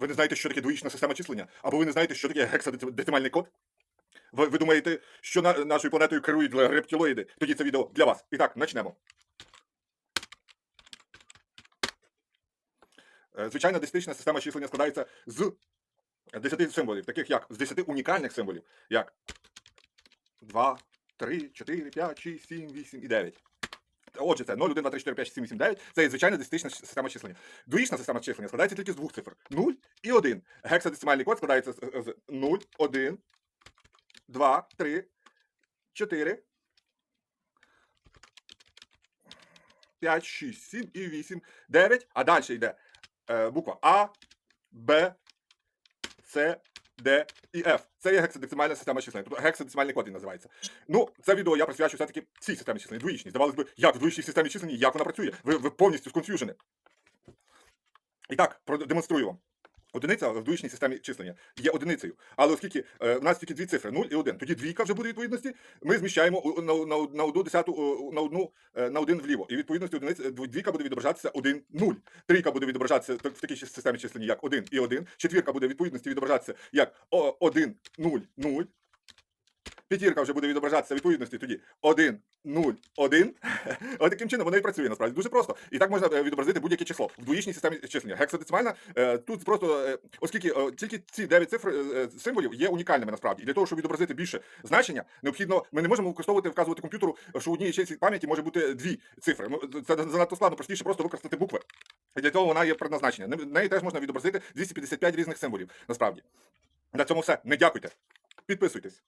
Ви не знаєте, що таке двоїчна система числення, або ви не знаєте, що таке гексадецимальний код. Ви, ви думаєте, що на, нашою планетою керують рептилоїди? Тоді це відео для вас. І так, почнемо. Е, Звичайна десятична система числення складається з 10 символів, таких як з 10 унікальних символів, як 2, 3, 4, 5, 6, 7, 8 і 9. Отже, це 0, 1, 2, 3, 4, 5, 6, 7, 8, 9. Це звичайна десятична система числення. Двоїчна система числення складається тільки з двох цифр: 0 і 1. Гексадецимальний код складається з, з 0, 1, 2, 3, 4, 5, 6, 7 і 8, 9. А далі йде е, буква А, Б, С, Д і Ф. Це є гексадецимальна система числень. Тобто гексадецимальний код він називається. Ну, це відео я присвячу все-таки цій системі числення, двоїчній. Здавалось би, як в двоїчній системі числення, як вона працює. Ви, ви повністю сконфюжені. І так, продемонструю вам. Одиниця в двоїчній системі числення є одиницею. Але оскільки е, в нас тільки дві цифри 0 і 1, тоді двійка вже буде відповідності, ми зміщаємо на, на, на одну десяту на одну е, на один вліво. І відповідності одиниць е, двійка буде відображатися 1, 0. Трійка буде відображатися в такій системі числення, як 1 і 1. Четвірка буде відповідності відображатися як 1, 0, 0. П'ятірка вже буде відображатися відповідності тоді 1, 0, 1. Ось таким чином воно і працює насправді. Дуже просто. І так можна е, відобразити будь-яке число в двоїчній системі числення. Гексадецимальна е, тут просто, е, оскільки тільки ці 9 цифр символів є унікальними насправді. І для того, щоб відобразити більше значення, необхідно, ми не можемо використовувати, вказувати комп'ютеру, що в одній ячейці пам'яті може бути дві цифри. Ну, Це занадто складно, простіше просто використати букви. І для того вона є предназначення. Неї теж можна відобразити 255 різних символів. Насправді. На цьому все. Не дякуйте. Підписуйтесь.